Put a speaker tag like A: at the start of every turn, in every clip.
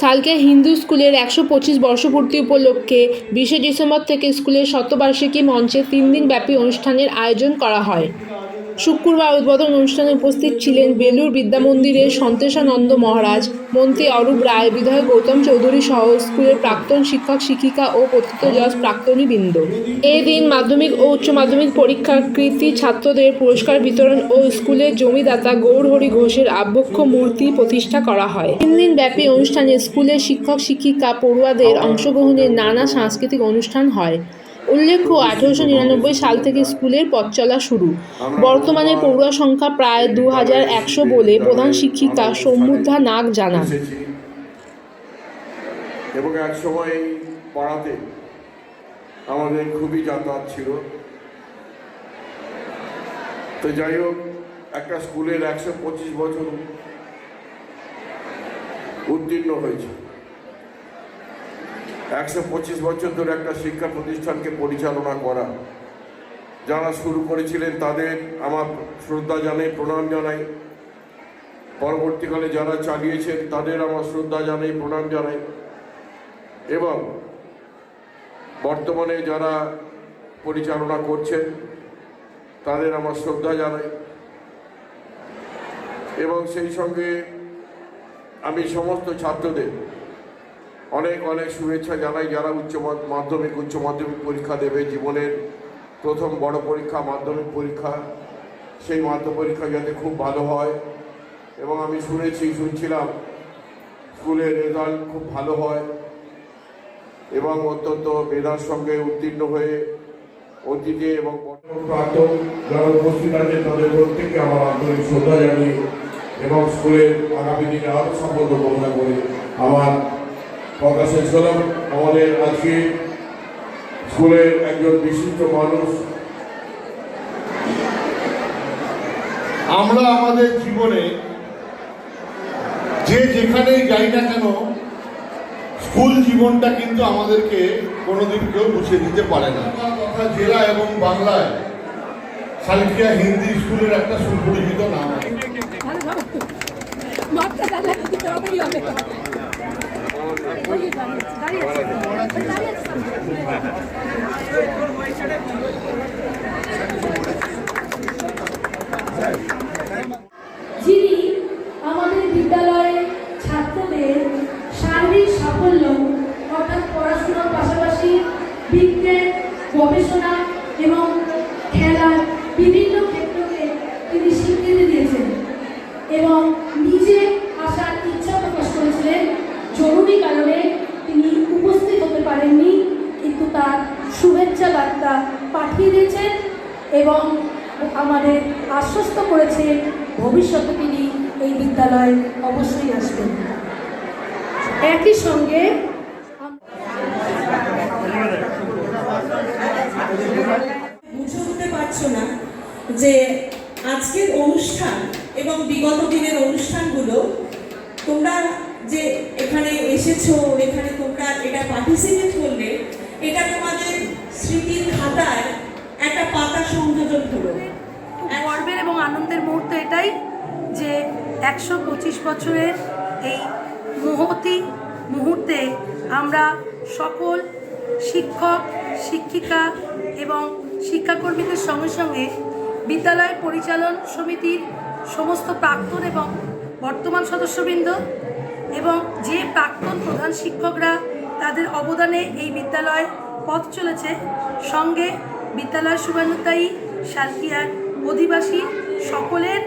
A: সালকে হিন্দু স্কুলের একশো পঁচিশ বর্ষপূর্তি উপলক্ষে বিশে ডিসেম্বর থেকে স্কুলের শতবার্ষিকী মঞ্চে তিন দিনব্যাপী অনুষ্ঠানের আয়োজন করা হয়। শুক্রবার উদ্বোধন অনুষ্ঠানে উপস্থিত ছিলেন বেলুর বিদ্যামন্দিরের সন্তোষানন্দ মহারাজ, মন্ত্রী অরূপ রায়, বিধায়ক গৌতম চৌধুরী সহ স্কুলের প্রাক্তন শিক্ষক, শিক্ষিকা ও কথিত জজ প্রাক্তনী বৃন্দ এই দিন মাধ্যমিক ও উচ্চ মাধ্যমিক পরীক্ষার কৃতী ছাত্রদের পুরস্কার বিতরণ ও স্কুলের জমিদাতা গৌরহরি ঘোষের আবক্ষ মূর্তি প্রতিষ্ঠা করা হয়। তিন দিন ব্যাপী অনুষ্ঠানে স্কুলের শিক্ষক, শিক্ষিকা, পড়ুয়াদের অংশগ্রহণে নানা সাংস্কৃতিক অনুষ্ঠান হয়। উল্লেখ্য, আঠেরোশো নিরানব্বই সাল থেকে স্কুলের পথ চলা শুরু। বর্তমানে পড়ুয়া সংখ্যা প্রায় দু হাজার একশো বলে প্রধান শিক্ষিকা সমুদ্ধা নাগ জানান।
B: এবং এক সময় পাড়াতে আমাদের খুবই যাতায়াত ছিল। তো যাই হোক, একটা স্কুলের একশো পঁচিশ বছর উত্তীর্ণ হয়েছে। একশো পঁচিশ বছর ধরে একটা শিক্ষা প্রতিষ্ঠানকে পরিচালনা করা। যারা শুরু করেছিলেন তাদের আমার শ্রদ্ধা জানাই, প্রণাম জানাই। পরবর্তীকালে যারা চালিয়েছেন তাদের আমার শ্রদ্ধা জানাই, প্রণাম জানাই। এবং বর্তমানে যারা পরিচালনা করছেন তাদের আমার শ্রদ্ধা জানাই। এবং সেই সঙ্গে আমি সমস্ত ছাত্রদের অনেক অনেক শুভেচ্ছা জানাই যারা উচ্চ মাধ্যমিক উচ্চ মাধ্যমিক পরীক্ষা দেবে জীবনের প্রথম বড় পরীক্ষা, মাধ্যমিক পরীক্ষা। সেই মাধ্যমিক পরীক্ষা যাতে খুব ভালো হয়। এবং আমি শুনেছি, শুনছিলাম, স্কুলের রেজাল্ট খুব ভালো হয়। এবং অত্যন্ত মেধার সঙ্গে উত্তীর্ণ হয়ে অতীতে এবং বর্তমান যারা উপস্থিত তাদের প্রত্যেককে আমার আন্তরিক শ্রদ্ধা জানিয়ে এবং স্কুলের আগামী দিনে আরও সাফল্য কামনা করে আমার আমাদের আজকে স্কুলের একজন বিশিষ্ট মানুষ।
C: আমরা আমাদের জীবনে যে যেখানেই যাই না কেন, স্কুল জীবনটা কিন্তু আমাদেরকে কোনোদিন কেউ বুঝিয়ে দিতে পারে না। তথা জেলা এবং বাংলায় সালকিয়া হিন্দি স্কুলের একটা সুপরিচিত নাম।
D: যিনি আমাদের বিদ্যালয়ের ছাত্রদের শারীরিক সাফল্য অর্থাৎ পড়াশোনার পাশাপাশি বিজ্ঞান গবেষণা এবং খেলার বিভিন্ন কারণে তিনি উপস্থিত হতে পারেননি, কিন্তু তার শুভেচ্ছা বার্তা পাঠিয়ে দিয়েছেন এবং আমাদের আশ্বস্ত করেছেন ভবিষ্যতে তিনি এই বিদ্যালয়ে অবশ্যই আসবেন। একই সঙ্গে
E: বুঝে উঠতে পারছ না যে আজকের অনুষ্ঠান এবং বিগত দিনের অনুষ্ঠানগুলো তোমরা যে এখানে এসেছ, এখানে তোমরা এটা পার্টিসিপেট করলে, এটা তোমাদের স্মৃতির খাতায় একটা পাতা সংযোজন হলো
F: গর্বের এবং আনন্দের মুহূর্ত এটাই যে একশো পঁচিশ বছরের এই মহতি মুহূর্তে আমরা সকল শিক্ষক, শিক্ষিকা এবং শিক্ষাকর্মীদের সঙ্গে সঙ্গে বিদ্যালয় পরিচালন সমিতির সমস্ত প্রাক্তন এবং বর্তমান সদস্যবৃন্দ এবং যে প্রাক্তন প্রধান শিক্ষকরা তাদের অবদানে এই বিদ্যালয় পথ চলেছে, সঙ্গে বিদ্যালয় শুভানুদ্দায়ী শালকিয়ার অধিবাসী সকলের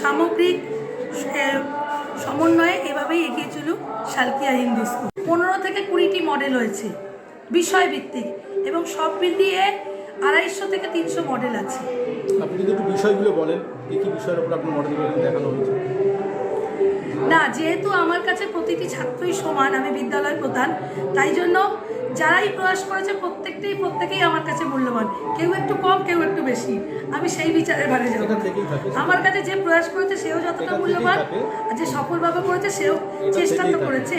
F: সামগ্রিক সমন্বয়ে এভাবেই এগিয়ে চলুক শালকিয়া হিন্দু স্কুল। পনেরো থেকে কুড়িটি মডেল হয়েছে, বিষয়ভিত্তিক এবং সব মিলিয়ে আড়াইশো থেকে তিনশো মডেল আছে।
G: আপনি যদি একটু বিষয়গুলো বলেন, কী কী বিষয়ের উপর আপনার মডেলগুলো দেখানো হয়েছে?
F: না যেহেতু আমার কাছে প্রতিটি ছাত্রই সমান আমি বিদ্যালয় প্রধান তাই জন্য যারাই প্রয়াস করেছে প্রত্যেকটাই প্রত্যেকেই আমার কাছে মূল্যবান। কেউ একটু কম কেউ একটু বেশি। আমি সেই বিচারের বারে যাব। আমার কাছে যে প্রয়াস করেছে সেও যতটা মূল্যবান আর যে সফলভাবে করেছে সেও চেষ্টা তো করেছে।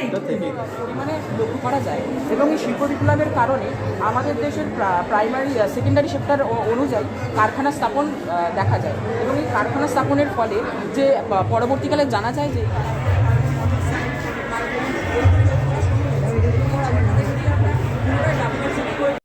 H: মানে লক্ষ্য করা যায়। এবং এই শিল্প বিপ্লবের কারণে আমাদের দেশের প্রাইমারি সেকেন্ডারি সেক্টর অনুযায়ী কারখানা স্থাপন দেখা যায়। এবং এই কারখানা স্থাপনের ফলে যে পরবর্তীকালে জানা যায় যে